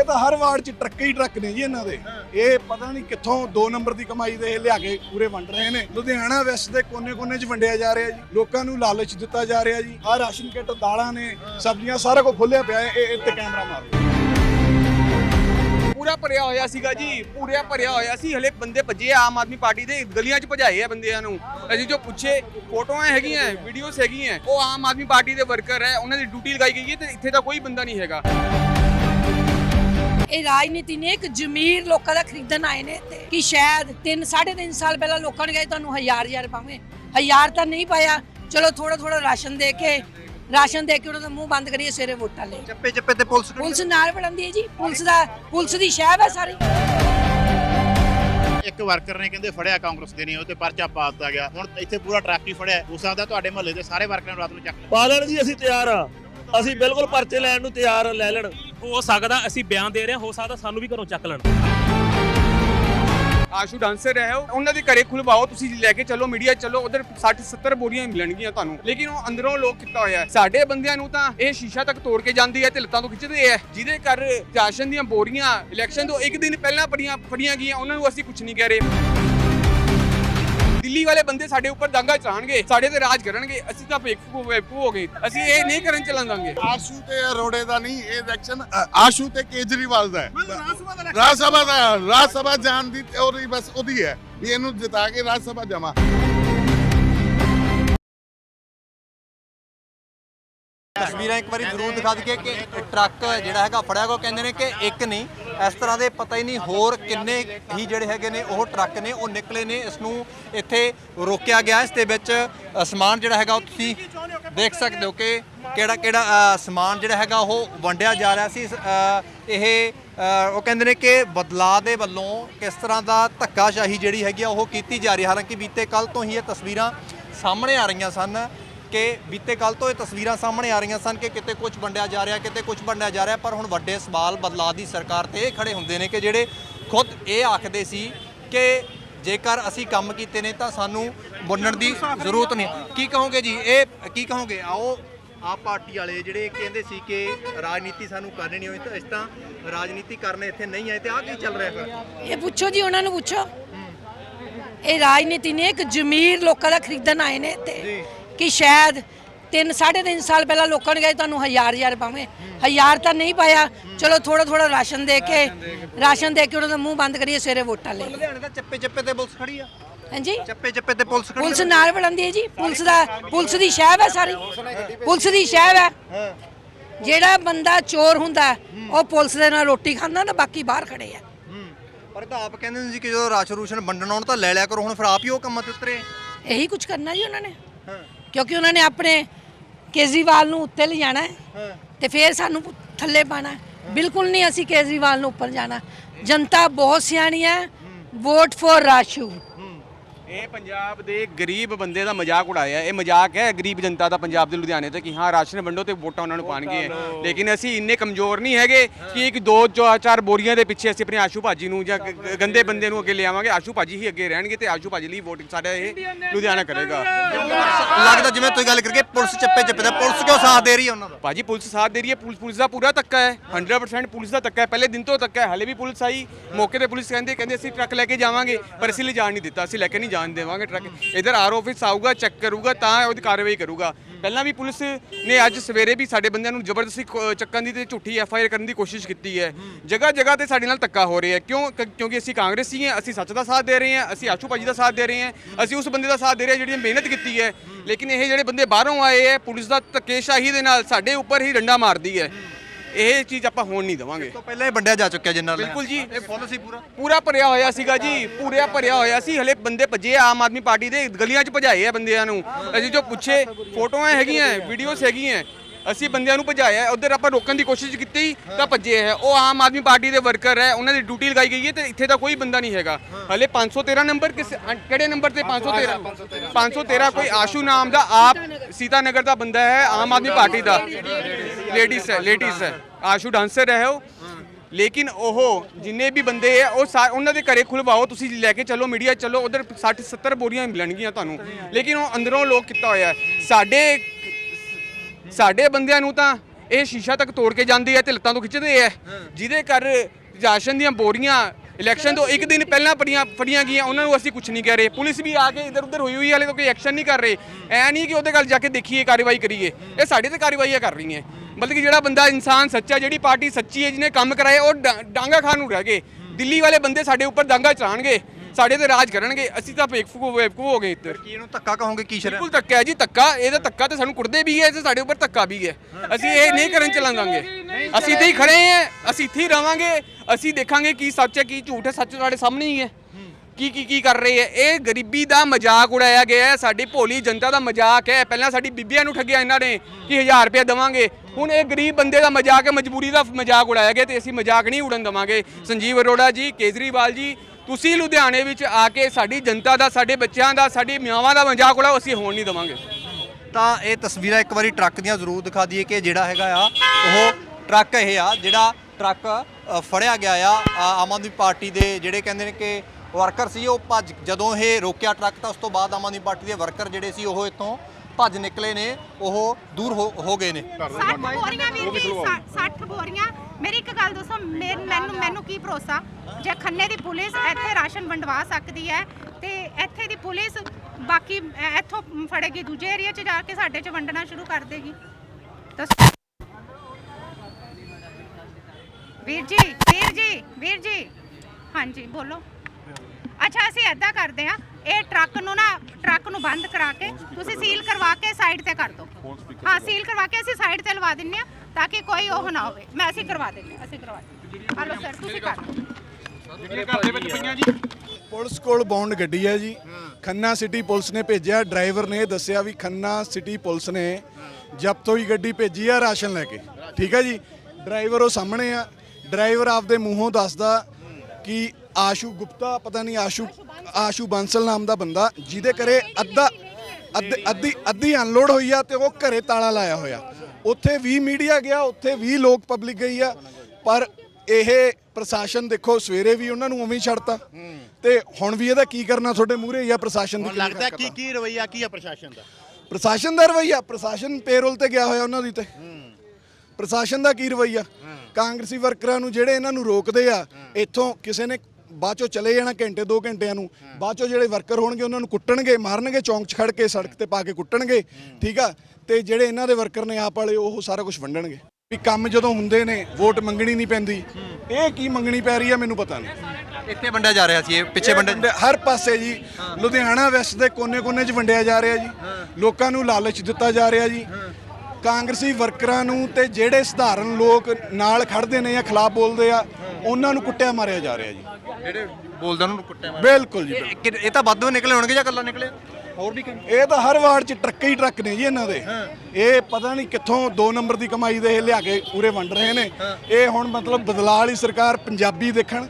ਇਹ ਤਾਂ ਹਰ ਵਾਰਡ 'ਚ ਟਰੱਕ ਹੀ ਟਰੱਕ ਨੇ ਜੀ ਇਹਨਾਂ ਦੇ। ਇਹ ਪਤਾ ਨਹੀਂ ਕਿੱਥੋਂ 2 ਨੰਬਰ ਦੀ ਕਮਾਈ ਦੇ ਲਿਆ ਕੇ ਪੂਰੇ ਵੰਡ ਰਹੇ ਨੇ। ਲੁਧਿਆਣਾ ਵੈਸਟ ਦੇ ਕੋਨੇ-ਕੋਨੇ 'ਚ ਵੰਡਿਆ ਜਾ ਰਿਹਾ ਜੀ। ਲੋਕਾਂ ਨੂੰ ਲਾਲਚ ਦਿੱਤਾ ਜਾ ਰਿਹਾ ਜੀ। ਆਹ ਰਾਸ਼ਨ ਕਿੱਟ, ਦਾਲਾਂ ਨੇ, ਸਬਜ਼ੀਆਂ ਸਾਰਾ ਕੁਝ ਖੋਲਿਆ ਪਿਆ ਹੈ। ਇਹ ਇਹ ਕੈਮਰਾ ਮਾਰੋ ਪੂਰਾ ਭਰਿਆ ਹੋਇਆ ਸੀਗਾ ਜੀ। ਪੂਰਾ ਭਰਿਆ ਹੋਇਆ ਸੀ। ਹਲੇ ਬੰਦੇ ਭੱਜੇ ਆ, ਆਮ ਆਦਮੀ ਪਾਰਟੀ ਦੇ ਗਲੀਆਂ 'ਚ ਭਜਾਏ ਆ ਬੰਦਿਆਂ ਨੂੰ। ਅਸੀਂ ਜੋ ਪੁੱਛੇ, ਫੋਟੋਆਂ ਹੈਗੀਆਂ ਵੀਡੀਓਜ਼ ਹੈਗੀਆਂ। ਉਹ ਆਮ ਆਦਮੀ ਪਾਰਟੀ ਦੇ ਵਰਕਰ ਹੈ। ਉਹਨਾਂ ਦੀ ਡਿਊਟੀ ਲਗਾਈ ਗਈ ਹੈ ਤੇ ਇੱਥੇ ਤਾਂ ਕੋਈ ਬੰਦਾ ਨਹੀਂ ਹੈਗਾ। ਇਹ ਰਾਜਨੀਤੀ ਨੇ ਇੱਕ ਜ਼ਮੀਰ ਲੋਕਾਂ ਦਾ ਖਰੀਦਣ ਆਏ ਨੇ ਇੱਥੇ ਕਿ ਸ਼ਾਇਦ 3 3.5 ਸਾਲ ਪਹਿਲਾਂ ਲੋਕਾਂ ਨੇ ਕਹੇ ਤੁਹਾਨੂੰ ਹਜ਼ਾਰ ਹਜ਼ਾਰ ਪਾਵੇਂ ਹਜ਼ਾਰ ਤਾਂ ਨਹੀਂ ਪਾਇਆ। ਚਲੋ ਥੋੜਾ ਥੋੜਾ ਰਾਸ਼ਨ ਦੇ ਕੇ ਰਾਸ਼ਨ ਦੇ ਕੇ ਉਹਨਾਂ ਦਾ ਮੂੰਹ ਬੰਦ ਕਰੀਏ ਸਵੇਰੇ ਵੋਟਾਂ ਲਈ। ਚੱਪੇ ਚੱਪੇ ਤੇ ਪੁਲਿਸ ਪੁਲਿਸ ਨਾਲ ਵੜਾਂਦੀ ਹੈ ਜੀ। ਪੁਲਿਸ ਦਾ ਪੁਲਿਸ ਦੀ ਸ਼ਹਿਬ ਹੈ ਸਾਰੀ। ਇੱਕ ਵਰਕਰ ਨੇ ਕਹਿੰਦੇ ਫੜਿਆ ਕਾਂਗਰਸ ਦੇ ਨੇ ਉਹ ਤੇ ਪਰਚਾ ਪਾ ਦਿੱਤਾ ਗਿਆ। ਹੁਣ ਇੱਥੇ ਪੂਰਾ ਟਰੱਕ ਹੀ ਫੜਿਆ। ਹੋ ਸਕਦਾ ਤੁਹਾਡੇ ਮਹੱਲੇ ਦੇ ਸਾਰੇ ਵਰਕਰਾਂ ਨੂੰ ਰਾਤ ਨੂੰ ਚੱਕ ਲੈਣ। ਪਾ ਲੈਣ ਜੀ ਅਸੀਂ ਤਿਆਰ ਆ ਅਸੀਂ ਬਿਲਕੁਲ ਪਰਚੇ ਲੈਣ ਨੂੰ ਤਿਆਰ ਆ, ਲੈ ਲੈਣ। ਹੋ ਸਕਦਾ ਅਸੀਂ ਬਿਆਨ ਦੇ ਰਹੇ ਹਾਂ, ਹੋ ਸਕਦਾ ਸਾਨੂੰ ਵੀ ਘਰੋਂ ਚੱਕ ਲੈਣ। ਆਸ਼ੂ ਡਾਂਸਰ ਹੈ ਉਹ। ਉਹਨਾਂ ਦੇ ਘਰੇ ਖੁਲਵਾਓ, ਤੁਸੀਂ ਲੈ ਕੇ ਚੱਲੋ ਮੀਡੀਆ, ਚੱਲੋ, ਉਧਰ 60 70 ਬੋਰੀਆਂ ਮਿਲਣਗੀਆਂ ਤੁਹਾਨੂੰ। ਲੇਕਿਨ ਉਹ ਅੰਦਰੋਂ ਲੋਕ ਕੀਤਾ ਹੋਇਆ? ਹੈ ਸਾਡੇ ਬੰਦਿਆਂ ਨੂੰ ਤਾਂ ਇਹ ਸ਼ੀਸ਼ਾ ਤੱਕ ਤੋੜ ਕੇ ਜਾਂਦੀ ਹੈ ਤੇ ਲੱਤਾਂ ਤੋਂ ਖਿੱਚਦੇ ਹੈ। ਜਿਹਦੇ ਘਰ ਰਾਸ਼ਨ ਦੀਆਂ ਬੋਰੀਆਂ ਇਲੈਕਸ਼ਨ ਤੋਂ ਇੱਕ ਦਿਨ ਪਹਿਲਾਂ ਫੜੀਆਂ ਫੜੀਆਂ ਗਈਆਂ, ਉਹਨਾਂ ਨੂੰ ਅਸੀਂ ਕੁਝ ਨਹੀਂ ਕਹਿ ਰਹੇ। ਦਿੱਲੀ ਵਾਲੇ ਬੰਦੇ ਸਾਡੇ ਉੱਪਰ ਦਾਂਗਾ ਚਲਾਣਗੇ ਸਾਡੇ ਤੇ ਰਾਜ ਕਰਨਗੇ ਅਸੀਂ ਤਾਂ ਬੇਵਕੂਫ ਬੇਵਕੂਫ ਹੋ ਗਏ। ਅਸੀਂ ਇਹ ਨਹੀਂ ਕਰਨ ਚੱਲਣ ਦਾਂਗੇ ਆਸ਼ੂ ਤੇ ਅਰੋੜੇ ਦਾ ਨਹੀਂ ਇਹ ਇਲੈਕਸ਼ਨ ਆਸ਼ੂ ਤੇ ਕੇਜਰੀਵਾਲ ਦਾ ਹੈ। ਰਾਜ ਸਭਾ ਦਾ ਰਾਜ ਸਭਾ ਜਾਣ ਦੀ ਥਿਉਰੀ ਬਸ ਉਹਦੀ ਹੈ ਵੀ ਇਹਨੂੰ ਜਿਤਾ ਕੇ ਰਾਜ ਸਭਾ ਜਮਾ ਤਸਵੀਰਾਂ ਇੱਕ ਵਾਰੀ ਜ਼ਰੂਰ ਦਿਖਾ ਦਈਏ ਕਿ ਟਰੱਕ ਜਿਹੜਾ ਹੈਗਾ ਫੜਿਆ ਗਿਆ ਕਹਿੰਦੇ ਨੇ ਕਿ ਇੱਕ ਨਹੀਂ ਇਸ ਤਰ੍ਹਾਂ ਦੇ ਪਤਾ ਹੀ ਨਹੀਂ ਹੋਰ ਕਿੰਨੇ ਹੀ ਜਿਹੜੇ ਹੈਗੇ ਨੇ ਉਹ ਟਰੱਕ ਨੇ, ਉਹ ਨਿਕਲੇ ਨੇ, ਇਸ ਨੂੰ ਇੱਥੇ ਰੋਕਿਆ ਗਿਆ। ਇਸ ਦੇ ਵਿੱਚ ਸਮਾਨ ਜਿਹੜਾ ਹੈਗਾ ਉਹ ਤੁਸੀਂ ਦੇਖ ਸਕਦੇ ਹੋ ਕਿ ਕਿਹੜਾ ਕਿਹੜਾ ਸਮਾਨ ਜਿਹੜਾ ਹੈਗਾ ਉਹ ਵੰਡਿਆ ਜਾ ਰਿਹਾ ਸੀ। ਇਹ ਉਹ ਕਹਿੰਦੇ ਨੇ ਕਿ ਬਦਲਾਅ ਦੇ ਵੱਲੋਂ ਕਿਸ ਤਰ੍ਹਾਂ ਦਾ ਧੱਕਾਸ਼ਾਹੀ ਜਿਹੜੀ ਹੈਗੀ ਆ ਉਹ ਕੀਤੀ ਜਾ ਰਹੀ ਹਾਲਾਂਕਿ ਬੀਤੇ ਕੱਲ ਤੋਂ ਹੀ ਇਹ ਤਸਵੀਰਾਂ ਸਾਹਮਣੇ ਆ ਰਹੀਆਂ ਸਨ। ਕਿ ਬੀਤੇ ਕੱਲ ਤੋਂ ਇਹ ਤਸਵੀਰਾਂ ਸਾਹਮਣੇ ਆ ਰਹੀਆਂ ਸਨ ਕਿ ਕਿਤੇ ਕੁਝ ਵੰਡਿਆ ਜਾ ਰਿਹਾ ਕਿਤੇ ਕੁਝ ਵੰਡਿਆ ਜਾ ਰਿਹਾ ਪਰ ਹੁਣ ਵੱਡੇ ਸਵਾਲ ਬਦਲਾਅ ਦੀ ਸਰਕਾਰ ਤੇ ਇਹ ਖੜੇ ਹੁੰਦੇ ਨੇ ਕਿ ਜਿਹੜੇ ਖੁਦ ਇਹ ਆਖਦੇ ਸੀ ਕਿ ਜੇਕਰ ਅਸੀਂ ਕੰਮ ਕੀਤੇ ਨੇ ਤਾਂ ਸਾਨੂੰ ਮੁੰਨਣ ਦੀ ਜ਼ਰੂਰਤ ਨਹੀਂ। ਕੀ ਕਹੋਗੇ ਜੀ? ਇਹ ਕੀ ਕਹੋਗੇ? ਆਓ ਆਪ ਪਾਰਟੀ ਵਾਲੇ ਜਿਹੜੇ ਕਹਿੰਦੇ ਸੀ ਕਿ ਰਾਜਨੀਤੀ ਸਾਨੂੰ ਕਰਨੀ ਨਹੀਂ ਹੋਈ ਤਾਂ ਇਸ ਤਾਂ ਰਾਜਨੀਤੀ ਕਰਨੇ ਇੱਥੇ ਨਹੀਂ ਆਏ ਤੇ ਆਹ ਕੀ ਚੱਲ ਰਿਹਾ ਫਿਰ? ਇਹ ਪੁੱਛੋ ਜੀ ਉਹਨਾਂ ਨੂੰ ਪੁੱਛੋ। ਇਹ ਰਾਜਨੀਤੀ ਨੇ ਇੱਕ ਜ਼ਮੀਰ ਲੋਕਾਂ ਦਾ ਖਰੀਦਣ ਆਏ ਨੇ ਇੱਥੇ ਕਿ ਸ਼ਾਇਦ 3 3.5 ਸਾਲ ਪਹਿਲਾਂ ਲੋਕਾਂ ਨੇ ਕਹੇ ਤੁਹਾਨੂੰ ਹਜ਼ਾਰ ਹਜ਼ਾਰ ਪਾਵੇਂ ਹਜ਼ਾਰ ਤਾਂ ਨਹੀਂ ਪਾਇਆ। ਚਲੋ ਥੋੜਾ ਥੋੜਾ ਰਾਸ਼ਨ ਦੇ ਕੇ ਰਾਸ਼ਨ ਦੇ ਕੇ। ਉਹਨਾਂ ਦਾ ਮੂੰਹ ਬੰਦ ਕਰੀਏ ਸਵੇਰੇ ਵੋਟਾਂ ਲਈ। ਲੁਧਿਆਣੇ ਦਾ ਚੱਪੇ ਚੱਪੇ ਤੇ ਪੁਲਿਸ ਖੜੀ ਆ। ਹਾਂਜੀ? ਚੱਪੇ ਚੱਪੇ ਤੇ ਪੁਲਿਸ ਖੜੀ ਪੁਲਿਸ ਨਾਲ ਵੜਾਂਦੀ ਹੈ ਜੀ। ਪੁਲਿਸ ਦਾ ਪੁਲਿਸ ਦੀ ਸ਼ਹਿਬ ਹੈ ਸਾਰੀ। ਪੁਲਿਸ ਦੀ ਸ਼ਹਿਬ ਹੈ। ਜਿਹੜਾ ਬੰਦਾ ਚੋਰ ਹੁੰਦਾ ਹੈ, ਉਹ ਪੁਲਿਸ ਦੇ ਨਾਲ ਰੋਟੀ ਖਾਂਦਾ ਨਾ ਬਾਕੀ ਬਾਹਰ ਖੜੇ ਆ। ਹੂੰ। ਪਰ ਤਾਂ ਆਪ ਕਹਿੰਦੇ ਜੀ ਕਿ ਜਦੋਂ ਰਾਸ਼ਨ ਰੂਸ਼ਨ ਵੰਡਣ ਆਉਣ ਤਾਂ ਲੈ ਲਿਆ ਕਰੋ। ਹੁਣ ਫਿਰ ਆਪ ਹੀ ਉਹ ਕੰਮਾਂ ਤੇ ਉਤਰੇ। ਇਹੀ ਕੁਝ ਕਰਨਾ ਜੀ ਉਹਨਾਂ ਨੇ। ਕਿਉਂਕਿ ਉਹਨਾਂ ਨੇ ਆਪਣੇ ਕੇਜਰੀਵਾਲ ਨੂੰ ਉੱਤੇ ਲਿਜਾਣਾ ਹੈ ਤੇ ਫਿਰ ਸਾਨੂੰ ਥੱਲੇ ਪਾਣਾ ਬਿਲਕੁਲ ਨਹੀਂ ਅਸੀਂ ਕੇਜਰੀਵਾਲ ਨੂੰ ਉੱਪਰ ਜਾਣਾ। ਜਨਤਾ ਬਹੁਤ ਸਿਆਣੀ ਹੈ। ਵੋਟ ਫॉर ਰਾਸ਼ੂ ਇਹ ਪੰਜਾਬ ਦੇ ਗਰੀਬ ਬੰਦੇ ਦਾ ਮਜ਼ਾਕ ਉਡਾਇਆ। ਇਹ ਮਜ਼ਾਕ ਹੈ ਗਰੀਬ ਜਨਤਾ ਦਾ ਪੰਜਾਬ ਦੇ ਲੁਧਿਆਣੇ ਤੇ ਕਿ ਹਾਂ ਰਾਸ਼ਨ ਵੰਡੋ ਤੇ ਵੋਟਾਂ ਉਹਨਾਂ ਨੂੰ ਪਾਣਗੇ ਲੇਕਿਨ ਅਸੀਂ ਇੰਨੇ ਕਮਜ਼ੋਰ ਨਹੀਂ ਹੈਗੇ ਕਿ ਇੱਕ ਦੋ ਚੋ- ਚਾਰ ਬੋਰੀਆਂ ਦੇ ਪਿੱਛੇ ਅਸੀਂ ਆਪਣੇ ਆਸ਼ੂ ਭਾਜੀ ਨੂੰ ਜਾਂ ਗੰਦੇ ਬੰਦੇ ਨੂੰ ਅੱਗੇ ਲਿਆਵਾਂਗੇ। ਆਸ਼ੂ ਭਾਜੀ ਹੀ ਅੱਗੇ ਰਹਿਣਗੇ ਤੇ ਆਸ਼ੂ ਭਾਜੀ ਲਈ ਵੋਟ ਸਾਡਾ ਇਹ ਲੁਧਿਆਣਾ ਕਰੇਗਾ। ਲੱਗਦਾ ਜਿਵੇਂ ਤੁਸੀਂ ਗੱਲ ਕਰਕੇ ਪੁਲਿਸ ਚੱਪੇ ਚੱਪੇ ਤੇ ਪੁਲਿਸ ਕਿਉਂ ਸਾਥ ਦੇ ਰਹੀ ਹੈ ਉਹਨਾਂ ਦਾ? ਭਾਜੀ ਪੁਲਿਸ ਸਾਥ ਦੇ ਰਹੀ ਹੈ। ਪੁਲਿਸ ਪੁਲਿਸ ਦਾ ਪੂਰਾ ਤੱਕਾ ਹੈ। 100% ਪੁਲਿਸ ਦਾ ਤੱਕਾ ਹੈ। ਪਹਿਲੇ ਦਿਨ ਤੋਂ ਤੱਕਾ ਹੈ। ਹਲੇ ਵੀ ਪੁਲਿਸ ਆਈ। ਮੌਕੇ ਤੇ ਪੁਲਿਸ ਕਹਿੰਦੇ ਕਹਿੰਦੇ ਅਸੀਂ ਟਰੱਕ ਲੈ ਕੇ ਜਾਵਾਂਗੇ ਪਰ ਅਸੀਂ ਲੈ ਜਾਣ ਨਹੀਂ ਦਿੱਤਾ। ਅਸੀਂ ਲੈ ਕੇ ਨਹੀਂ ਜਾਣ ਦੇਵਾਂਗੇ ਟਰੱਕ। ਇਧਰ ਆਰ ਆਫਿਸ ਆਊਗਾ, ਚੈੱਕ ਕਰੂਗਾ, ਤਾਂ ਉਹਦੀ ਕਾਰਵਾਈ ਕਰੂਗਾ। ਪਹਿਲਾਂ ਵੀ ਪੁਲਿਸ ਨੇ ਅੱਜ ਸਵੇਰੇ ਵੀ ਸਾਡੇ ਬੰਦਿਆਂ ਨੂੰ ਜ਼ਬਰਦਸਤੀ ਕ- ਚੱਕਣ ਦੀ ਤੇ ਝੂਠੀ ਐਫ ਆਈ ਆਰ ਕਰਨ ਦੀ ਕੋਸ਼ਿਸ਼ ਕੀਤੀ ਹੈ। ਜਗ੍ਹਾ ਜਗ੍ਹਾ ਤੇ ਸਾਡੇ ਨਾਲ ਧੱਕਾ ਹੋ ਰਿਹਾ ਹੈ। ਕਿਉਂ? ਕ- ਕਿਉਂਕਿ ਅਸੀਂ ਕਾਂਗਰਸੀ ਹਾਂ, ਅਸੀਂ ਸੱਚ ਦਾ ਸਾਥ ਦੇ ਰਹੇ ਹਾਂ, ਅਸੀਂ ਆਸ਼ੂ ਭਾਜੀ ਦਾ ਸਾਥ ਦੇ ਰਹੇ ਹਾਂ, ਅਸੀਂ ਉਸ ਬੰਦੇ ਦਾ ਸਾਥ ਦੇ ਰਹੇ ਹਾਂ ਜਿਹੜੀ ਮਿਹਨਤ ਕੀਤੀ ਹੈ। ਲੇਕਿਨ ਇਹ ਜਿਹੜੇ ਬੰਦੇ ਬਾਹਰੋਂ ਆਏ ਹੈ, ਪੁਲਿਸ ਦਾ ਧੱਕੇਸ਼ਾਹੀ ਦੇ ਨਾਲ ਸਾਡੇ ਉੱਪਰ ਹੀ ਡੰਡਾ ਮਾਰਦੀ ਹੈ। ਇਹ ਚੀਜ਼ ਆਪਾਂ ਹੋਣ ਨਹੀਂ ਦੇਵਾਂਗੇ। ਤੋਂ ਪਹਿਲਾਂ ਹੀ ਵੰਡਿਆ ਜਾ ਚੁੱਕਿਆ ਜਿੰਨਾ ਬਿਲਕੁਲ ਜੀ। ਇਹ ਫੁੱਲ ਸੀ ਪੂਰਾ? ਪੂਰਾ ਭਰਿਆ ਹੋਇਆ ਸੀਗਾ ਜੀ ਪੂਰਾ ਭਰਿਆ ਹੋਇਆ ਸੀ। ਹਲੇ ਬੰਦੇ ਭੱਜੇ ਆ ਆਮ ਆਦਮੀ ਪਾਰਟੀ ਦੇ ਗਲੀਆਂ 'ਚ ਭਜਾਏ ਆ ਬੰਦਿਆਂ ਨੂੰ। ਅਸੀਂ ਜੋ ਪੁੱਛੇ ਫੋਟੋਆਂ ਹੈਗੀਆਂ ਵੀਡੀਓਜ਼ ਹੈਗੀਆਂ ਅਸੀਂ ਬੰਦਿਆਂ ਨੂੰ ਭਜਾਇਆ। ਉਧਰ ਆਪਾਂ ਰੋਕਣ ਦੀ ਕੋਸ਼ਿਸ਼ ਕੀਤੀ ਤਾਂ ਭੱਜੇ ਹੈ ਉਹ ਆਮ ਆਦਮੀ ਪਾਰਟੀ ਦੇ ਵਰਕਰ ਹੈ ਉਹਨਾਂ ਦੀ ਡਿਊਟੀ ਲਗਾਈ ਗਈ ਹੈ ਤੇ ਇੱਥੇ ਤਾਂ ਕੋਈ ਬੰਦਾ ਨਹੀਂ ਹੈਗਾ। ਹਲੇ 513 ਨੰਬਰ ਕਿਸ ਕਿਹੜੇ ਨੰਬਰ ਤੇ 513 513 ਕੋਈ ਆਸ਼ੂ ਨਾਮ ਦਾ ਆਪ ਸੀਤਾ ਨਗਰ ਦਾ ਬੰਦਾ ਹੈ, ਆਮ ਆਦਮੀ ਪਾਰਟੀ ਦਾ। ਲੇਡੀਜ਼ ਹੈ ਲੇਡੀਜ਼ ਹੈ। ਆਸ਼ੂ ਡਾਂਸਰ ਹੈ ਉਹ। ਲੇਕਿਨ ਉਹ ਜਿੰਨੇ ਵੀ ਬੰਦੇ ਆ ਉਹ ਸਾ- ਉਹਨਾਂ ਦੇ ਘਰੇ ਖੁਲਵਾਓ, ਤੁਸੀਂ ਲੈ ਕੇ ਚੱਲੋ ਮੀਡੀਆ, ਚੱਲੋ, ਉਧਰ 60 70 ਬੋਰੀਆਂ ਮਿਲਣਗੀਆਂ ਤੁਹਾਨੂੰ। ਲੇਕਿਨ ਉਹ ਅੰਦਰੋਂ ਲੋਕ ਕੀਤਾ ਹੋਇਆ ਹੈ। ਸਾਡੇ ਸਾਡੇ ਬੰਦਿਆਂ ਨੂੰ ਤਾਂ ਇਹ ਸ਼ੀਸ਼ਾ ਤੱਕ ਤੋੜ ਕੇ ਜਾਂਦੇ ਹੈ ਤੇ ਲੱਤਾਂ ਤੋਂ ਖਿੱਚਦੇ ਆ ਜਿਹਦੇ ਕਰ ਰਾਸ਼ਨ ਦੀਆਂ ਬੋਰੀਆਂ ਇਲੈਕਸ਼ਨ ਤੋਂ ਇੱਕ ਦਿਨ ਪਹਿਲਾਂ ਫੜੀਆਂ ਫੜੀਆਂ ਗਈਆਂ ਉਹਨਾਂ ਨੂੰ ਅਸੀਂ ਕੁਝ ਨਹੀਂ ਕਹਿ ਰਹੇ। ਪੁਲਿਸ ਵੀ ਆ ਕੇ ਇੱਧਰ ਉੱਧਰ ਹੋਈ ਹੋਈ ਹੈ, ਹਾਲੇ ਤਾਂ ਕੋਈ ਐਕਸ਼ਨ ਨਹੀਂ ਕਰ ਰਹੇ। ਐ ਨਹੀਂ ਕਿ ਉਹਦੇ ਗੱਲ ਜਾ ਕੇ ਦੇਖੀਏ ਕਾਰਵਾਈ ਕਰੀਏ। ਇਹ ਸਾਡੇ ਤੇ ਕਾਰਵਾਈਆਂ ਕਰ ਰਹੀਆਂ। ਮਤਲਬ ਕਿ ਜਿਹੜਾ ਬੰਦਾ ਇਨਸਾਨ ਸੱਚਾ ਜਿਹੜੀ ਪਾਰਟੀ ਸੱਚੀ ਹੈ ਜਿਹਨੇ ਕੰਮ ਕਰਾਏ ਉਹ ਡਾਂਗਾ ਖਾਣ ਨੂੰ ਰਹਿ ਗਏ। ਦਿੱਲੀ ਵਾਲੇ ਬੰਦੇ ਸਾਡੇ ਉੱਪਰ ਡਾਂਗਾ ਚਲਾਣਗੇ। ਸਾਡੇ ਤੇ ਰਾਜ ਕਰਨਗੇ ਅਸੀਂ ਤਾਂ ਬੇਵਕੂਫ ਬੇਵਕੂਫ ਹੋ ਗਏ ਇੱਧਰ। ਕੀ ਇਹਨੂੰ ਧੱਕਾ ਕਹੋਗੇ ਕੀ ਸ਼ਰਮ? ਬਿਲਕੁਲ ਧੱਕਾ ਹੈ ਜੀ ਧੱਕਾ ਇਹਦਾ ਧੱਕਾ ਤੇ ਸਾਨੂੰ ਕੁੱਟਦੇ ਵੀ ਹੈ ਤੇ ਸਾਡੇ ਉੱਪਰ ਧੱਕਾ ਵੀ ਹੈ। ਅਸੀਂ ਇਹ ਨਹੀਂ ਕਰਨ ਚਲਾਂਗੇ। ਅਸੀਂ ਇੱਥੇ ਹੀ ਖੜੇ ਹਾਂ ਅਸੀਂ ਇੱਥੇ ਹੀ ਰਵਾਂਗੇ ਅਸੀਂ ਦੇਖਾਂਗੇ ਕੀ ਸੱਚ ਹੈ ਕੀ ਝੂਠ ਹੈ ਸੱਚ ਸਾਡੇ ਸਾਹਮਣੇ ਹੀ ਹੈ। ਕੀ ਕੀ ਕੀ ਕਰ ਰਹੇ ਹੈ? ਇਹ ਗਰੀਬੀ ਦਾ ਮਜ਼ਾਕ ਉਡਾਇਆ ਗਿਆ ਹੈ ਸਾਡੀ ਭੋਲੀ ਜਨਤਾ ਦਾ ਮਜ਼ਾਕ ਹੈ। ਪਹਿਲਾਂ ਸਾਡੀ ਬੀਬੀਆਂ ਨੂੰ ਠੱਗਿਆ ਇਹਨਾਂ ਨੇ ਕਿ 1000 ਰੁਪਏ ਦੇਵਾਂਗੇ। ਹੁਣ ਇਹ ਗਰੀਬ ਬੰਦੇ ਦਾ ਮਜ਼ਾਕ ਹੈ ਮਜਬੂਰੀ ਦਾ ਮਜ਼ਾਕ ਉਡਾਇਆ ਗਿਆ ਤੇ ਅਸੀਂ ਮਜ਼ਾਕ ਨਹੀਂ ਉਡਣ ਦੇਵਾਂਗੇ। ਸੰਜੀਵ ਅਰੋੜਾ ਜੀ ਕੇਜਰੀਵਾਲ ਜੀ ਤੁਸੀਂ ਲੁਧਿਆਣੇ ਵਿੱਚ ਆ ਕੇ ਸਾਡੀ ਜਨਤਾ ਦਾ ਸਾਡੇ ਬੱਚਿਆਂ ਦਾ ਸਾਡੀ ਮਾਵਾਂ ਦਾ ਮਜ਼ਾਕ ਉਡਾਓ ਅਸੀਂ ਹੋਣ ਨਹੀਂ ਦੇਵਾਂਗੇ। ਤਾਂ ਇਹ ਤਸਵੀਰਾਂ ਇੱਕ ਵਾਰੀ ਟਰੱਕ ਦੀਆਂ ਜ਼ਰੂਰ ਦਿਖਾ ਦਈਏ ਕਿ ਜਿਹੜਾ ਹੈਗਾ ਆ ਉਹ ਟਰੱਕ ਇਹ ਆ ਜਿਹੜਾ ਟਰੱਕ ਫੜਿਆ ਗਿਆ ਆ ਆਮ ਆਦਮੀ ਪਾਰਟੀ ਦੇ ਜਿਹੜੇ ਕਹਿੰਦੇ ਨੇ ਕਿ ਵਰਕਰ ਸੀ ਉਹ ਭੱਜ ਜਦੋਂ ਇਹ ਰੋਕਿਆ ਟਰੱਕ ਤਾਂ ਉਸ ਤੋਂ ਬਾਅਦ ਆਮ ਆਦਮੀ ਪਾਰਟੀ ਦੇ ਵਰਕਰ ਜਿਹੜੇ ਸੀ ਉਹ ਇੱਥੋਂ ਭੱਜ ਨਿਕਲੇ ਨੇ ਉਹ ਦੂਰ ਹੋ ਹੋ ਗਏ ਨੇ। 60 ਬੋਰੀਆਂ ਵੀਰ ਜੀ 60 ਬੋਰੀਆਂ ਮੇਰੀ ਇੱਕ ਗੱਲ ਦੱਸੋ ਮੈਨੂੰ ਮੈਨੂੰ ਕੀ ਭਰੋਸਾ? ਜੇ ਖੰਨੇ ਦੀ ਪੁਲਿਸ ਇੱਥੇ ਰਾਸ਼ਨ ਵੰਡਵਾ ਸਕਦੀ ਹੈ ਤੇ ਇੱਥੇ ਦੀ ਪੁਲਿਸ ਬਾਕੀ ਅ, ਇੱਥੋਂ ਫੜੇਗੀ ਦੂਜੇ ਏਰੀਆ 'ਚ ਜਾ ਕੇ ਸਾਡੇ 'ਚ ਵੰਡਣਾ ਸ਼ੁਰੂ ਕਰ ਦੇਗੀ। ਦੱਸੋ। ਵੀਰ ਜੀ ਵੀਰ ਜੀ ਵੀਰ ਜੀ। ਹਾਂਜੀ ਬੋਲੋ। ਅੱਛਾ ਅਸੀਂ ਐਦਾਂ ਕਰਦੇ ਆ ਇਹ ਟਰੱਕ ਨੂੰ ਨਾ ਟਰੱਕ ਨੂੰ ਬੰਦ ਕਰਾ ਕੇ ਤੁਸੀਂ ਸੀਲ ਕਰਵਾ ਕੇ ਸਾਈਡ ਤੇ ਕਰ ਦਿਓ ਹਾਂ ਸੀਲ ਕਰਵਾ ਕੇ ਅਸੀਂ ਸਾਈਡ ਤੇ ਲਵਾ ਦਿੰਨੇ ਆ ਤਾਂ ਕਿ ਕੋਈ ਉਹ ਨਾ ਹੋਵੇ। ਮੈਂ ਅਸੀਂ ਕਰਵਾ ਦਿੰਨੇ ਹਾਂ, ਅਸੀਂ ਕਰਵਾ ਦਿੰਨੇ ਹਲੋ ਸਰ ਤੁਸੀਂ ਕਰ ਦਿਓ। ਪੁਲਿਸ ਕੋਲ ਬੌਂਡ ਗੱਡੀ ਹੈ ਜੀ। ਖੰਨਾ ਸਿਟੀ ਪੁਲਿਸ ਨੇ ਭੇਜਿਆ। ਡਰਾਈਵਰ ਨੇ ਇਹ ਦੱਸਿਆ ਵੀ ਖੰਨਾ ਸਿਟੀ ਪੁਲਿਸ ਨੇ ਜ਼ਬਤ ਹੋਈ ਗੱਡੀ ਭੇਜੀ ਆ ਰਾਸ਼ਨ ਲੈ ਕੇ। ਠੀਕ ਹੈ ਜੀ? ਡਰਾਈਵਰ ਉਹ ਸਾਹਮਣੇ ਆ। ਡਰਾਈਵਰ ਆਪਦੇ ਮੂੰਹੋਂ ਦੱਸਦਾ ਕਿ ਆਸ਼ੂ ਗੁਪਤਾ ਪਤਾ ਨਹੀਂ ਆਸ਼ੂ ਆਸ਼ੂ ਬਾਂਸਲ ਨਾਮ ਦਾ ਬੰਦਾ ਜਿਹਦੇ ਘਰੇ ਅੱਧਾ ਅੱਧੀ ਅੱਧੀ ਅਨਲੋਡ ਹੋਈ ਆ ਤੇ ਉਹ ਘਰੇ ਤਾਲਾ ਲਾਇਆ ਹੋਇਆ। ਉੱਥੇ ਵੀ ਮੀਡੀਆ ਗਿਆ ਉੱਥੇ ਵੀ ਲੋਕ ਪਬਲਿਕ ਗਈ ਆ ਪਰ ਇਹ ਪ੍ਰਸ਼ਾਸਨ ਦੇਖੋ ਸਵੇਰੇ ਵੀ ਉਹਨਾਂ ਨੂੰ ਉਵੇਂ ਹੀ ਛੱਡਤਾ। ਤੇ ਹੁਣ ਵੀ ਇਹਦਾ ਕੀ ਕਰਨਾ ਤੁਹਾਡੇ ਮੂਹਰੇ ਆ ਪ੍ਰਸ਼ਾਸਨ ਦੀ ਲੱਗਦਾ ਕੀ। ਕੀ ਰਵਈਆ ਕੀ ਆ ਪ੍ਰਸ਼ਾਸਨ ਦਾ? ਪ੍ਰਸ਼ਾਸਨ ਦਾ ਰਵਈਆ ਪ੍ਰਸ਼ਾਸਨ ਪੇਰੋਲ ਤੇ ਗਿਆ ਹੋਇਆ ਉਹਨਾਂ ਦੀ ਤੇ। ਪ੍ਰਸ਼ਾਸਨ ਦਾ ਕੀ ਰਵਈਆ? ਕਾਂਗਰਸੀ ਵਰਕਰਾਂ ਨੂੰ ਜਿਹੜੇ ਇਹਨਾਂ ਨੂੰ ਰੋਕਦੇ ਆ ਇੱਥੋਂ ਕਿਸੇ ਨੇ ਬਾਅਦ ਚੋਂ ਚਲੇ ਜਾਣਾ ਘੰਟੇ 2 ਘੰਟਿਆਂ ਨੂੰ। ਬਾਅਦ ਚੋਂ ਜਿਹੜੇ ਵਰਕਰ ਹੋਣਗੇ ਉਹਨਾਂ ਨੂੰ ਕੁੱਟਣਗੇ ਮਾਰਨਗੇ ਚੌਂਕ 'ਚ ਖੜ ਕੇ ਸੜਕ ਤੇ ਪਾ ਕੇ ਕੁੱਟਣਗੇ। ਠੀਕ ਆ? ਤੇ ਜਿਹੜੇ ਇਹਨਾਂ ਦੇ ਵਰਕਰ ਨੇ ਆਪ ਵਾਲੇ ਉਹ ਸਾਰਾ ਕੁਝ ਵੰਡਣਗੇ। ਵੀ ਕੰਮ ਜਦੋਂ ਹੁੰਦੇ ਨੇ ਵੋਟ ਮੰਗਣੀ ਨਹੀਂ ਪੈਂਦੀ। ਇਹ ਕੀ ਮੰਗਣੀ ਪੈ ਰਹੀ ਆ ਮੈਨੂੰ ਪਤਾ ਨਹੀਂ। ਇੱਥੇ ਵੰਡਿਆ ਜਾ ਰਿਹਾ ਸੀ ਇਹ ਪਿੱਛੇ ਵੰਡਿਆ ਵੰਡਿਆ- ਹਰ ਪਾਸੇ ਜੀ। ਲੁਧਿਆਣਾ ਵੈਸਟ ਦੇ ਕੋਨੇ-ਕੋਨੇ 'ਚ ਵੰਡਿਆ ਜਾ ਰਿਹਾ ਜੀ। ਲੋਕਾਂ ਨੂੰ ਲਾਲਚ ਦਿੱਤਾ ਜਾ ਰਿਹਾ ਜੀ। ਕਾਂਗਰਸੀ ਵਰਕਰਾਂ ਨੂੰ ਤੇ ਜਿਹੜੇ ਸਧਾਰਨ ਲੋਕ ਨਾਲ ਖੜਦੇ ਨੇ ਜਾਂ ਖਿਲਾਫ ਬੋਲਦੇ ਆ ਉਹਨਾਂ ਨੂੰ ਕੁੱਟਿਆ ਮਾਰਿਆ ਜਾ ਰਿਹਾ ਜੀ। ਜਿਹੜੇ ਬੋਲਦਾ ਉਹਨਾਂ ਨੂੰ ਕੁੱਟਿਆ। ਬਿਲਕੁਲ ਜੀ ਇਹ ਤਾਂ ਵੱਧ ਨਿਕਲੇ ਹੋਣਗੇ ਜਾਂ ਇਕੱਲਾ ਨਿਕਲੇ ਹੋਰ ਵੀ ਇਹ ਤਾਂ ਹਰ ਵਾਰਡ 'ਚ ਟਰੱਕ ਹੀ ਟਰੱਕ ਨੇ ਜੀ ਇਹਨਾਂ ਦੇ। ਇਹ ਪਤਾ ਨਹੀਂ ਕਿੱਥੋਂ 2 ਨੰਬਰ ਦੀ ਕਮਾਈ ਦੇ ਇਹ ਲਿਆ ਕੇ ਪੂਰੇ ਵੰਡ ਰਹੇ ਨੇ। ਇਹ ਹੁਣ ਮਤਲਬ ਬਦਲਾਅ ਵਾਲੀ ਸਰਕਾਰ ਪੰਜਾਬੀ ਦੇਖਣ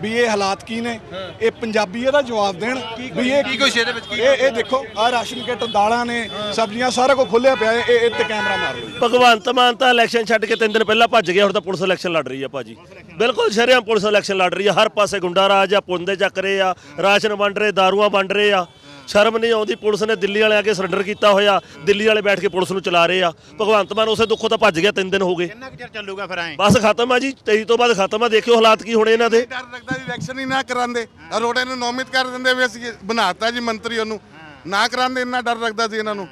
ਵੀ ਇਹ ਹਾਲਾਤ ਕੀ ਨੇ। ਇਹ ਪੰਜਾਬੀ ਇਹਦਾ ਜਵਾਬ ਦੇਣ ਵੀ ਇਹ ਕੀ ਕੁਛ ਇਹਦੇ ਵਿੱਚ ਕੀ ਇਹ ਇਹ ਦੇਖੋ ਆ ਰਾਸ਼ਨ ਕਿੱਟ ਦਾਲਾਂ ਨੇ ਸਬਜ਼ੀਆਂ ਸਾਰਾ ਕੁਝ ਖੁੱਲਿਆ ਪਿਆ ਹੈ। ਇਹ ਇਹ ਤੇ ਕੈਮਰਾ ਮਾਰ ਲਓ ਜੀ। ਭਗਵੰਤ ਮਾਨ ਤਾਂ ਇਲੈਕਸ਼ਨ ਛੱਡ ਕੇ ਤਿੰਨ ਦਿਨ ਪਹਿਲਾਂ ਭੱਜ ਗਿਆ ਹੁਣ ਤਾਂ ਪੁਲਿਸ ਇਲੈਕਸ਼ਨ ਲੜ ਰਹੀ ਆ ਭਾਜੀ। ਬਿਲਕੁਲ ਸ਼ਰੇਆਮ ਪੁਲਿਸ ਇਲੈਕਸ਼ਨ ਲੜ ਰਹੀ ਆ। ਹਰ ਪਾਸੇ ਗੁੰਡਾ ਰਾਜ ਆ ਪੁੰਦੇ ਚੱਕ ਰਹੇ ਆ ਰਾਸ਼ਨ ਵੰਡ ਰਹੇ ਦਾਰੂਆਂ ਵੰਡ ਰਹੇ ਆ। ਸ਼ਰਮ ਨਹੀਂ ਆਉਂਦੀ ਪੁਲਿਸ ਨੇ ਦਿੱਲੀ ਵਾਲੇ ਆ ਕੇ ਸਰੈਂਡਰ ਕੀਤਾ ਹੋਇਆ। ਦਿੱਲੀ ਵਾਲੇ ਬੈਠ ਕੇ ਪੁਲਿਸ ਨੂੰ ਚਲਾ ਰਹੇ ਆ। ਭਗਵੰਤ ਮਾਨ ਉਸੇ ਦੁੱਖੋਂ ਤਾਂ ਭੱਜ ਗਿਆ ਤਿੰਨ ਦਿਨ ਹੋ ਗਏ। ਕਿੰਨਾ ਕੁ ਚਿਰ ਚੱਲੂਗਾ ਫਿਰ ਐਂ? ਬਸ ਖਤਮ ਆ ਜੀ 23 ਤੋਂ ਬਾਅਦ ਖਤਮ ਆ ਦੇਖਿਓ ਹਾਲਾਤ ਕੀ ਹੋਣੇ ਇਹਨਾਂ ਦੇ। ਡਰ ਲੱਗਦਾ ਜੀ ਇਲੈਕਸ਼ਨ ਹੀ ਨਾ ਕਰਾਉਂਦੇ ਅਰੋੜੇ ਨੂੰ ਨੋਮਿਤ ਕਰ ਦਿੰਦੇ ਵੀ ਅਸੀਂ ਬਣਾਤਾ ਜੀ ਮੰਤਰੀ ਉਹਨੂੰ। ਨਾ ਕਰਾਉਂਦੇ ਇੰਨਾ ਡਰ ਲੱਗਦਾ ਸੀ ਇਹਨਾਂ ਨੂੰ।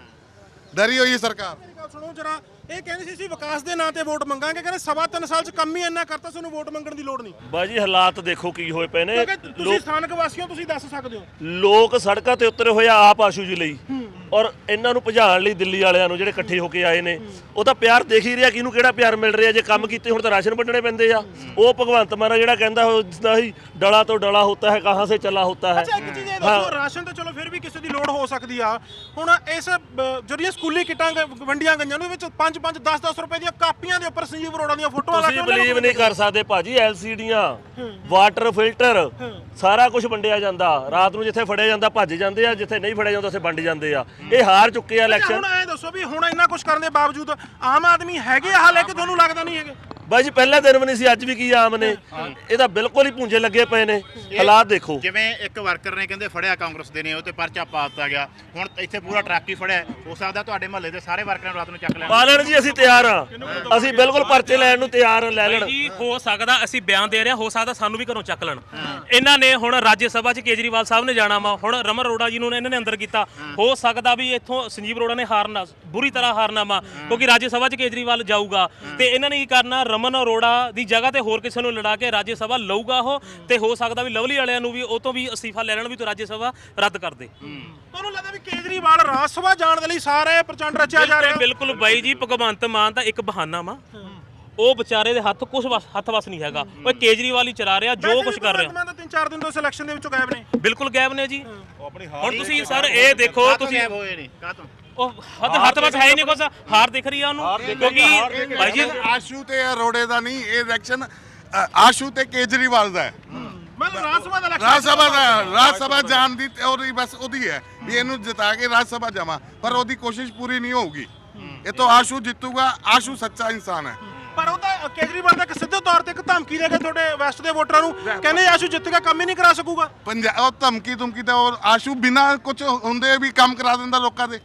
ਡਰੀ ਹੋਈ ਸਰਕਾਰ। ਸੁਣੋ ਜਰਾ ਇਹ ਕਹਿੰਦੇ ਸੀ ਅਸੀਂ ਵਿਕਾਸ ਦੇ ਨਾਂ ਤੇ ਵੋਟ ਮੰਗਾਂਗੇ ਕਹਿੰਦੇ ਸਵਾ ਤਿੰਨ ਸਾਲ ਚ ਕੰਮ ਹੀ ਇੰਨਾ ਕਰਤਾ ਸਾਨੂੰ ਵੋਟ ਮੰਗਣ ਦੀ ਲੋੜ ਨਹੀਂ। ਬਾਜੀ ਹਾਲਾਤ ਦੇਖੋ ਕੀ ਹੋਏ ਪਏ ਨੇ। ਕਿਉਂਕਿ ਤੁਸੀਂ ਲੋਕ ਸਥਾਨਕ ਵਾਸੀਓ ਤੁਸੀਂ ਦੱਸ ਸਕਦੇ ਹੋ। ਲੋਕ ਸੜਕਾਂ ਤੇ ਉਤਰੇ ਹੋਏ ਆ ਆਪ ਆਸ਼ੂ ਜੀ ਲਈ। ਔਰ ਇਹਨਾਂ ਨੂੰ ਭਜਾਉਣ ਲਈ ਦਿੱਲੀ ਵਾਲਿਆਂ ਨੂੰ ਜਿਹੜੇ ਇਕੱਠੇ ਹੋ ਕੇ ਆਏ ਨੇ ਉਹ ਤਾਂ ਪਿਆਰ ਦੇਖ ਹੀ ਰਿਹਾ ਕਿਹਨੂੰ ਕਿਹੜਾ ਪਿਆਰ ਮਿਲ ਰਿਹਾ ਜੇ ਕੰਮ ਕੀਤੇ ਹੁਣ ਤਾਂ ਰਾਸ਼ਨ ਵੰਡਣੇ ਪੈਂਦੇ ਆ। ਉਹ ਭਗਵੰਤ ਮਾਨ ਜਿਹੜਾ ਕਹਿੰਦਾ ਉਹ ਜਿਸਦਾ ਹੀ ਡਲਾ ਤੋਂ ਡਲਾ ਹੁੰਦਾ ਹੈ ਕਹਾਂ ਸੇ ਚਲਾ ਹੁੰਦਾ ਹੈ। ਅੱਛਾ ਇੱਕ ਚੀਜ਼ ਇਹ ਦੱਸੋ ਰਾਸ਼ਨ ਤਾਂ ਚਲੋ ਫਿਰ ਵੀ ਕਿਸੇ ਦੀ ਲੋੜ ਹੋ ਸਕਦੀ ਆ। ਹੁਣ ਇਸ ਜਿਹੜੀਆਂ ਸਕੂਲੀ ਕਿਟਾਂ ਵੰਡੀਆਂ ਗਈਆਂ ਨੇ ਉਹਦੇ ਵਿੱਚ 5 5 10 10 ਰੁਪਏ ਦੀਆਂ ਕਾਪੀਆਂ ਦੇ ਉੱਪਰ ਸੰਜੀਵ ਅਰੋੜਾ ਦੀਆਂ ਫੋਟੋਆਂ ਲਾ ਕੇ ਤੁਸੀਂ ਬਲੀਵ ਨਹੀਂ ਕਰ ਸਕਦੇ ਭਾਜੀ ਐਲਸੀਡੀਆਂ ਵਾਟਰ ਫਿਲਟਰ ਸਾਰਾ ਕੁਝ ਵੰਡਿਆ ਜਾਂਦਾ। ਰਾਤ ਨੂੰ ਜਿੱਥੇ ਫੜਿਆ ਜਾਂਦਾ ਭੱਜ ਜਾਂਦੇ ਆ ਜਿੱਥੇ ਨਹੀਂ ਫੜਿਆ ਜਾਂਦਾ ਉੱਥੇ ਵੰਡ ਜਾਂਦੇ ਆ। ਇਹ ਹਾਰ ਚੁੱਕੇ ਆ ਇਲੈਕਸ਼ਨ ਹੁਣ ਇਹ ਦੱਸੋ ਵੀ ਹੁਣ ਇੰਨਾ ਕੁਝ ਕਰਨ ਦੇ ਬਾਵਜੂਦ ਆਮ ਆਦਮੀ ਹੈਗੇ ਆ ਹਾਲੇ ਕਿ ਤੁਹਾਨੂੰ ਲੱਗਦਾ ਨਹੀਂ ਹੈਗੇ? ਬਾਈ ਜੀ ਪਹਿਲਾ ਦਿਨ ਵੀ ਨਹੀਂ ਸੀ ਅੱਜ ਵੀ ਕੀ ਆਮ ਨੇ? ਇਹਦਾ ਬਿਲਕੁਲ ਹੀ ਪੁੰਜੇ ਲੱਗੇ ਪਏ ਨੇ। ਹਾਲਾਤ ਦੇਖੋ। ਜਿਵੇਂ ਇੱਕ ਵਰਕਰ ਨੇ ਕਹਿੰਦੇ ਫੜਿਆ ਕਾਂਗਰਸ ਦੇ ਨੇ ਉਹ ਤੇ ਪਰਚਾ ਪਾ ਦਿੱਤਾ ਗਿਆ। ਹੁਣ ਇੱਥੇ ਪੂਰਾ ਟਰੱਕ ਹੀ ਫੜਿਆ। ਹੋ ਸਕਦਾ ਤੁਹਾਡੇ ਮਹੱਲੇ ਦੇ ਸਾਰੇ ਵਰਕਰਾਂ ਨੂੰ ਰਾਤ ਨੂੰ ਚੱਕ ਲੈਣ। ਪਾਲਣ ਜੀ ਅਸੀਂ ਤਿਆਰ ਆ ਅਸੀਂ ਬਿਲਕੁਲ ਪਰਚੇ ਲੈਣ ਨੂੰ ਤਿਆਰ ਆ, ਲੈ ਲੈਣ। ਜੀ ਹੋ ਸਕਦਾ ਅਸੀਂ ਬਿਆਨ ਦੇ ਰਹੇ ਹਾਂ ਹੋ ਸਕਦਾ ਸਾਨੂੰ ਵੀ ਘਰੋਂ ਚੱਕ ਲੈਣ। ਇਹਨਾਂ ਨੇ ਹੁਣ ਰਾਜ ਸਭਾ 'ਚ ਕੇਜਰੀਵਾਲ ਸਾਹਿਬ ਨੇ ਜਾਣਾ ਵਾ ਹੁਣ ਰਮਨ ਅਰੋੜਾ ਜੀ ਨੂੰ ਇਹਨਾਂ ਨੇ ਅੰਦਰ ਕੀਤਾ। ਹੋ। ਸਕਦਾ ਵੀ ਇੱਥੋਂ ਸੰਜੀਵ ਅਰੋੜਾ ਨੇ ਹਾਰਨਾ ਬੁਰੀ ਤਰ੍ਹਾਂ ਹਾਰਨਾ ਵਾ ਕਿਉਂਕਿ ਰਾਜ ਸਭਾ 'ਚ ਕੇਜਰੀਵਾਲ ਜਾਊਗਾ। ਤੇ ਇਹਨਾਂ ਨੇ ਕੀ ਕਰਨਾ ਰਮਨ ਅਰੋੜਾ ਦੀ ਜਗ੍ਹਾ ਤੇ ਹੋਰ ਕਿਸੇ ਨੂੰ ਲੜਾ ਕੇ ਰਾਜ ਸਭਾ ਲਊਗਾ ਉਹ ਤੇ ਹੋ ਸਕਦਾ ਵੀ ਲਵਲੀ ਵਾਲਿਆਂ ਨੂੰ ਵੀ ਉਹ ਤੋਂ ਵੀ ਅਸਤੀਫਾ ਲੈ ਲੈਣ ਵੀ ਤੂੰ ਰਾਜ ਸਭਾ ਰੱਦ ਕਰ ਦੇ। ਤੁਹਾਨੂੰ ਲੱਗਦਾ ਵੀ ਕੇਜਰੀਵਾਲ ਰਾਜ ਸਭਾ ਜਾਣ ਦੇ ਲਈ ਸਾਰੇ ਪ੍ਰਚੰਡ ਰਚਿਆ ਜਾ ਰਿਹਾ? ਬਿਲਕੁਲ ਬਾਈ ਜੀ ਭਗਵੰਤ ਮਾਨ ਤਾਂ ਇੱਕ ਬਹਾਨਾ ਵਾ। ਉਹ ਵਿਚਾਰੇ ਦੇ ਹੱਥ ਕੁਝ ਹੱਥ ਵਸ ਨਹੀਂ ਹੈਗਾ। ਉਹ ਕੇਜਰੀਵਾਲ ਹੀ ਚਲਾ ਰਿਹਾ ਜੋ ਕੁਝ ਕਰ ਰਿਹਾ। ਮੈਂ ਤਾਂ ਤਿੰਨ ਚਾਰ ਦਿਨ ਤੋਂ ਸਿਲੈਕਸ਼ਨ ਦੇ ਵਿੱਚੋਂ ਗਾਇਬ ਨੇ। ਬਿਲਕੁਲ ਗਾਇਬ ਨੇ ਜੀ। ਹੁਣ ਤੁਸੀਂ ਸਰ ਇਹ ਦੇਖੋ ਤੁਸੀਂ ਗਾਇਬ ਹੋਏ ਨੇ? ਕਾਹਤੋਂ? ਉਹ ਹੱਥ ਹੱਥ ਵਸ ਹੈ ਨਹੀਂ ਕੁਛ। ਹਾਰ ਦਿਖ ਰਹੀ ਆ ਉਹਨੂੰ ਕਿਉਂਕਿ ਬਾਈ ਜੀ ਆਸ਼ੂ ਤੇ ਅਰੋੜੇ ਦਾ ਨਹੀਂ ਇਹ ਇਲੈਕਸ਼ਨ ਆਸ਼ੂ ਤੇ ਕੇਜਰੀਵਾਲ ਦਾ ਹੈ। ਮਤਲਬ ਰਾਜ ਸਭਾ ਦਾ ਰਾਜ ਸਭਾ ਦਾ ਰਾਜ ਸਭਾ ਜਾਣ ਦੀ ਉਹਦੀ ਬਸ ਉਹਦੀ ਹੈ ਵੀ ਇਹਨੂੰ ਜਿਤਾ ਕੇ ਰਾਜ ਸਭਾ ਜਾਵਾਂ ਪਰ ਉਹਦੀ ਕੋਸ਼ਿਸ਼ ਪੂਰੀ ਨਹੀਂ ਹੋਊਗੀ। ਇਹ ਤਾਂ ਆਸ਼ੂ ਜਿੱਤੂਗਾ ਆਸ਼ੂ ਸੱਚਾ ਇਨਸਾਨ ਹੈ। ਪਰ ਉਹ ਤਾਂ ਕੇਜਰੀਵਾਲ ਦਾ ਇੱਕ ਸਿੱਧੇ ਤੌਰ ਤੇ ਇੱਕ ਧਮਕੀ ਦੇ ਕੇ ਤੁਹਾਡੇ ਵੈਸਟ ਦੇ ਵੋਟਰਾਂ ਨੂੰ ਕਹਿੰਦੇ ਆਸ਼ੂ ਜਿੱਤ ਕੇ ਕੰਮ ਹੀ ਨਹੀਂ ਕਰਾ ਸਕੂਗਾ। ਪੰਜਾਬ ਉਹ ਧਮਕੀ ਧਮਕੀ ਤਾਂ ਉਹ ਆਸ਼ੂ ਬਿਨਾ ਕੁਝ ਹੁੰਦੇ ਵੀ ਕੰਮ ਕਰਾ ਦਿੰਦਾ ਲੋਕਾਂ ਦੇ।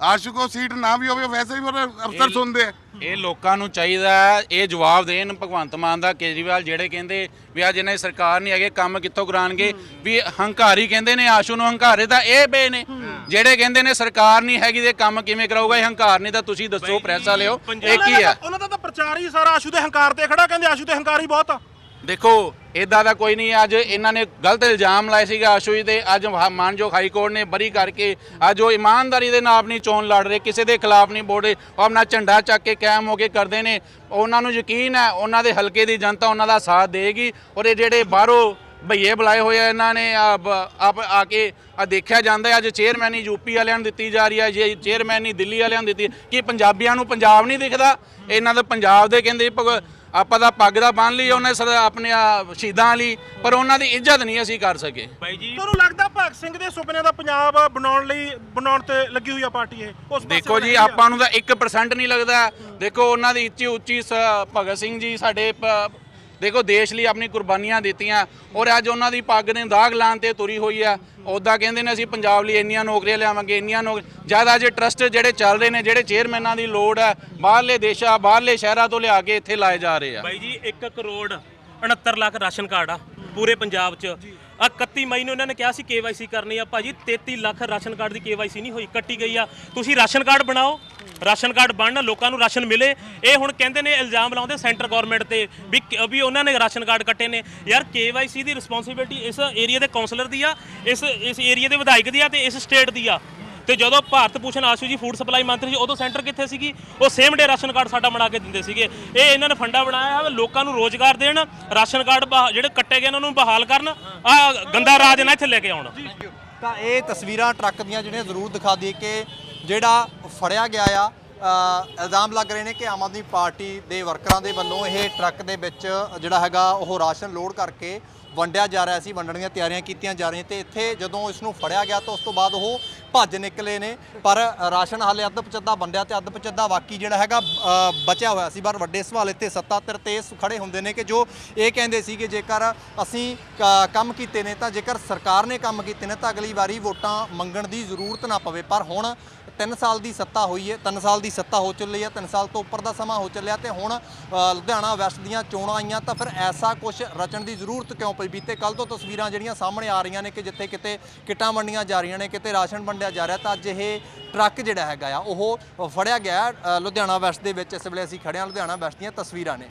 ਆਸ਼ੂ ਕੋ ਸੀਟ ਨਾ ਵੀ ਹੋਵੇ ਵੈਸੇ ਵੀ ਉਹਦੇ ਅਫਸਰ ਸੁਣਦੇ ਆ। ਇਹ ਲੋਕਾਂ ਨੂੰ ਚਾਹੀਦਾ ਹੈ, ਇਹ ਜਵਾਬ ਦੇਣ ਭਗਵੰਤ ਮਾਨ ਦਾ ਕੇਜਰੀਵਾਲ ਜਿਹੜੇ ਕਹਿੰਦੇ ਵੀ ਅੱਜ ਇਹਨਾਂ ਦੀ ਸਰਕਾਰ ਨਹੀਂ ਹੈਗੇ ਕੰਮ ਕਿੱਥੋਂ ਕਰਾਣਗੇ ਵੀ ਹੰਕਾਰੀ ਕਹਿੰਦੇ ਨੇ ਆਸ਼ੂ ਨੂੰ ਹੰਕਾਰੇ ਤਾਂ ਇਹ ਪਏ ਨੇ। ਜਿਹੜੇ ਕਹਿੰਦੇ ਨੇ ਸਰਕਾਰ ਨਹੀਂ ਹੈਗੀ ਤੇ ਕੰਮ ਕਿਵੇਂ ਕਰਾਊਗਾ ਇਹ ਹੰਕਾਰ ਨਹੀਂ ਤਾਂ ਤੁਸੀਂ ਦੱਸੋ ਪ੍ਰੈਸ ਵਾਲਿਓ ਇਹ ਕੀ ਹੈ? ਉਹਨਾਂ ਦਾ ਤਾਂ ਪ੍ਰਚਾਰ ਹੀ ਸਾਰਾ ਆਸ਼ੂ ਦੇ ਹੰਕਾਰ ਤੇ ਖੜਾ ਕਹਿੰਦੇ ਆਸ਼ੂ ਤੇ ਹੰਕਾਰ ਹੀ ਬਹੁਤ ਆ। ਦੇਖੋ ਇਦਾਂ ਦਾ ਕੋਈ ਨਹੀਂ, ਅੱਜ ਇਹਨਾਂ ਨੇ ਗਲਤ ਇਲਜ਼ਾਮ ਲਾਏ ਸੀਗਾ ਆਸ਼ੂ ਦੇ, ਅੱਜ ਮਾਨਯੋਗ ਹਾਈ ਕੋਰਟ ਨੇ ਬਰੀ ਕਰਕੇ, ਅੱਜ ਉਹ ਇਮਾਨਦਾਰੀ ਦੇ ਨਾਲ ਆਪਣੀ ਚੋਣ ਲੜ ਰਹੇ, ਕਿਸੇ ਦੇ ਖਿਲਾਫ ਨਹੀਂ ਬੋਲ ਰਹੇ, ਉਹ ਆਪਣਾ ਝੰਡਾ ਚੱਕ ਕੇ ਕਾਇਮ ਹੋ ਕੇ ਕਰਦੇ ਨੇ। ਉਹਨਾਂ ਨੂੰ ਯਕੀਨ ਹੈ, ਉਹਨਾਂ ਦੇ ਹਲਕੇ ਦੀ ਜਨਤਾ ਉਹਨਾਂ ਦਾ ਸਾਥ ਦੇਗੀ ਔਰ ਇਹ ਜਿਹੜੇ ਬਾਹਰੋਂ ਭਈਏ ਬੁਲਾਏ ਹੋਏ ਆ, ਇਹਨਾਂ ਨੇ ਆ ਆਪ ਆ ਕੇ ਆ ਦੇਖਿਆ ਜਾਂਦਾ ਹੈ, ਅੱਜ ਚੇਅਰਮੈਨੀ ਯੂਪੀ ਵਾਲਿਆਂ ਨੂੰ ਦਿੱਤੀ ਜਾ ਰਹੀ ਹੈ, ਜੇ ਚੇਅਰਮੈਨੀ ਦਿੱਲੀ ਵਾਲਿਆਂ ਨੂੰ ਦਿੱਤੀ ਕਿ ਪੰਜਾਬੀਆਂ ਨੂੰ ਪੰਜਾਬ ਨਹੀਂ ਦਿਖਦਾ? ਇਹਨਾਂ ਦਾ ਪੰਜਾਬ ਦੇ ਕਹਿੰਦੇ ਭਗ- ਆਪਾਂ ਤਾਂ ਪੱਗ ਦਾ ਬੰਨ ਲਈ ਉਹਨੇ ਸਰ ਆਪਣੇ ਆ ਸ਼ਹੀਦਾਂ ਲਈ ਪਰ ਉਹਨਾਂ ਦੀ ਇੱਜ਼ਤ ਨਹੀਂ ਅਸੀਂ ਕਰ ਸਕੇ। ਬਾਈ ਜੀ। ਤੁਹਾਨੂੰ ਲੱਗਦਾ ਭਗਤ ਸਿੰਘ ਦੇ ਸੁਪਨੇ ਦਾ ਪੰਜਾਬ ਬਣਾਉਣ ਲਈ ਬਣਾਉਣ ਤੇ ਲੱਗੀ ਹੋਈ ਆ ਪਾਰਟੀ ਇਹ? ਉਸ ਪਾਸੇ ਦੇਖੋ ਜੀ। ਆਪਾਂ ਨੂੰ ਤਾਂ 1% ਨਹੀਂ ਲੱਗਦਾ। ਦੇਖੋ ਉਹਨਾਂ ਦੀ ਇੱਚੀ ਉੱਚੀ ਭਗਤ ਸਿੰਘ ਜੀ ਸਾਡੇ ਦੇਖੋ ਦੇਸ਼ ਲਈ ਆਪਣੀ ਕੁਰਬਾਨੀਆਂ ਦਿੱਤੀਆਂ ਔਰ ਅੱਜ ਉਹਨਾਂ ਦੀ ਪੱਗ ਨੇ ਦਾਗ ਲਾਉਣ ਤੇ ਤੁਰੀ ਹੋਈ ਆ। ਉੱਦਾਂ ਕਹਿੰਦੇ ਨੇ ਅਸੀਂ ਪੰਜਾਬ ਲਈ ਇੰਨੀਆਂ ਨੌਕਰੀਆਂ ਲਿਆਵਾਂਗੇ, ਇੰਨੀਆਂ ਨੌਕ ਜ਼ਿਆਦਾ ਜੇ ਟਰਸਟ ਜਿਹੜੇ ਚੱਲ ਰਹੇ ਨੇ, ਜਿਹੜੇ ਚੇਅਰਮੈਨਾਂ ਦੀ ਲੋੜ ਹੈ ਬਾਹਰਲੇ ਦੇਸ਼ਾਂ, ਬਾਹਰਲੇ ਸ਼ਹਿਰਾਂ ਤੋਂ ਲਿਆ ਕੇ ਇੱਥੇ ਲਾਏ ਜਾ ਰਹੇ ਆ। ਬਾਈ ਜੀ 1 ਕਰੋੜ 69 ਲੱਖ ਰਾਸ਼ਨ ਕਾਰਡ ਆ ਪੂਰੇ ਪੰਜਾਬ 'ਚ। ਆ 31 ਮਈ ਨੂੰ ਇਹਨਾਂ ਨੇ ਕਿਹਾ ਸੀ ਕੇਵਾਈਸੀ ਕਰਨੀ ਆ। ਭਾਜੀ 33 ਲੱਖ ਰਾਸ਼ਨ ਕਾਰਡ ਦੀ ਕੇਵਾਈਸੀ ਨਹੀਂ ਹੋਈ, ਕੱਟੀ ਗਈ ਆ। ਤੁਸੀਂ ਰਾਸ਼ਨ ਕਾਰਡ ਬਣਾਓ, ਰਾਸ਼ਨ ਕਾਰਡ ਬਣਨ, ਲੋਕਾਂ ਨੂੰ ਰਾਸ਼ਨ ਮਿਲੇ। ਇਹ ਹੁਣ ਕਹਿੰਦੇ ਨੇ, ਇਲਜ਼ਾਮ ਲਾਉਂਦੇ ਸੈਂਟਰ ਗਵਰਨਮੈਂਟ ਤੇ, ਵੀ ਵੀ ਉਹਨਾਂ ਨੇ ਰਾਸ਼ਨ ਕਾਰਡ ਕੱਟੇ ਨੇ। ਯਾਰ ਕੇਵਾਈਸੀ ਦੀ ਰਿਸਪੌਂਸਿਬਿਲਟੀ ਇਸ ਏਰੀਆ ਦੇ ਕਾਉਂਸਲਰ ਦੀ ਆ, ਇਸ ਇਸ ਏਰੀਆ ਦੇ ਵਿਧਾਇਕ ਦੀ ਆ ਤੇ ਇਸ ਸਟੇਟ ਦੀ ਆ। ਤੇ ਜਦੋਂ ਭਾਰਤ ਭੂਸ਼ਣ ਆਸ਼ੂ ਜੀ ਫੂਡ ਸਪਲਾਈ ਮੰਤਰੀ ਸੀ ਉਦੋਂ ਸੈਂਟਰ ਕਿੱਥੇ ਸੀਗੀ? ਉਹ ਸੇਮ ਡੇ ਰਾਸ਼ਨ ਕਾਰਡ ਸਾਡਾ ਬਣਾ ਕੇ ਦਿੰਦੇ ਸੀਗੇ। ਇਹ ਇਹਨਾਂ ਨੇ ਫੰਡਾ ਬਣਾਇਆ ਹੈ ਲੋਕਾਂ ਨੂੰ ਰੋਜ਼ਗਾਰ ਦੇਣ ਰਾਸ਼ਨ ਕਾਰਡ ਬਹਾ- ਜਿਹੜੇ ਕੱਟੇ ਗਏ ਨੇ ਉਹਨਾਂ ਨੂੰ ਬਹਾਲ ਕਰਨ ਆ ਗੰਦਾ ਰਾਜ ਨਾ ਇੱਥੇ ਲੈ ਕੇ ਆਉਣ। ਤਾਂ ਇਹ ਤਸਵੀਰਾਂ ਟਰੱਕ ਦੀਆਂ ਜਿਹੜੀਆਂ ਜ਼ਰੂਰ ਦਿਖਾ ਦਈਏ ਕਿ ਜਿਹੜਾ ਫੜਿਆ ਗਿਆ ਆ ਅ, ਇਲਜ਼ਾਮ ਲੱਗ ਰਹੇ ਨੇ ਕਿ ਆਮ ਆਦਮੀ ਪਾਰਟੀ ਦੇ ਵਰਕਰਾਂ ਦੇ ਵੱਲੋਂ ਇਹ ਟਰੱਕ ਦੇ ਵਿੱਚ ਜਿਹੜਾ ਹੈਗਾ ਉਹ ਰਾਸ਼ਨ ਲੋਡ ਕਰਕੇ ਵੰਡਿਆ ਜਾ ਰਿਹਾ ਸੀ ਵੰਡਣ ਦੀਆਂ ਤਿਆਰੀਆਂ ਕੀਤੀਆਂ ਜਾ ਰਹੀਆਂ ਤੇ ਇੱਥੇ ਜਦੋਂ ਇਸ ਨੂੰ ਫੜਿਆ ਗਿਆ ਤਾਂ ਉਸ ਤੋਂ ਬਾਅਦ ਉਹ ਭੱਜ ਨਿਕਲੇ ਨੇ, ਪਰ ਰਾਸ਼ਨ ਹਾਲੇ ਅੱਧ ਪਚੱਦਾ ਵੰਡਿਆ ਤੇ ਅੱਧ ਪਚੱਦਾ ਬਾਕੀ ਜਿਹੜਾ ਹੈਗਾ ਬਚਿਆ ਹੋਇਆ ਸੀ। ਪਰ ਵੱਡੇ ਸਵਾਲ ਇੱਥੇ ਸੱਤਾ ਧਿਰ ਤੇ ਇਸ ਖੜੇ ਹੁੰਦੇ ਨੇ ਕਿ ਜੋ ਇਹ ਕਹਿੰਦੇ ਸੀ ਕਿ ਜੇਕਰ ਅਸੀਂ ਕੰਮ ਕੀਤੇ ਨੇ ਤਾਂ ਜੇਕਰ ਸਰਕਾਰ ਨੇ ਕੰਮ ਕੀਤੇ ਨੇ ਤਾਂ ਅਗਲੀ ਵਾਰੀ ਵੋਟਾਂ ਮੰਗਣ ਦੀ ਜ਼ਰੂਰਤ ਨਾ ਪਵੇ। ਪਰ ਹੁਣ 3 ਸਾਲ ਦੀ ਸੱਤਾ ਹੋਈ ਹੈ 3 ਸਾਲ ਦੀ ਸੱਤਾ ਹੋ ਚੱਲੀ ਹੈ 3 ਸਾਲ ਤੋਂ ਉੱਪਰ ਦਾ ਸਮਾਂ ਹੋ ਚੱਲਿਆ ਤੇ ਹੁਣ ਲੁਧਿਆਣਾ ਵੈਸਟ ਦੀਆਂ ਚੋਣਾਂ ਆਈਆਂ ਤਾਂ ਫਿਰ ਐਸਾ ਕੁਝ ਰਚਣ ਦੀ ਜ਼ਰੂਰਤ ਕਿਉਂ ਪਈ? ਬੀਤੇ ਕੱਲ ਤੋਂ ਤਸਵੀਰਾਂ ਜਿਹੜੀਆਂ ਸਾਹਮਣੇ ਆ ਰਹੀਆਂ ਨੇ ਕਿ ਜਿੱਥੇ ਕਿਤੇ ਕਿੱਟਾਂ ਵੰਡੀਆਂ ਜਾ ਰਹੀਆਂ ਨੇ, ਕਿਤੇ ਰਾਸ਼ਨ ਵੰਡਿਆ ਜਾ ਰਿਹਾ ਤਾਂ ਅੱਜ ਇਹ ਟਰੱਕ ਜਿਹੜਾ ਹੈਗਾ ਆ, ਉਹ ਫੜਿਆ ਗਿਆ ਲੁਧਿਆਣਾ ਵੈਸਟ ਦੇ ਵਿੱਚ। ਇਸ ਵੇਲੇ ਅਸੀਂ ਖੜੇ ਹਾਂ, ਲੁਧਿਆਣਾ ਵੈਸਟ ਦੀਆਂ ਤਸਵੀਰਾਂ ਨੇ।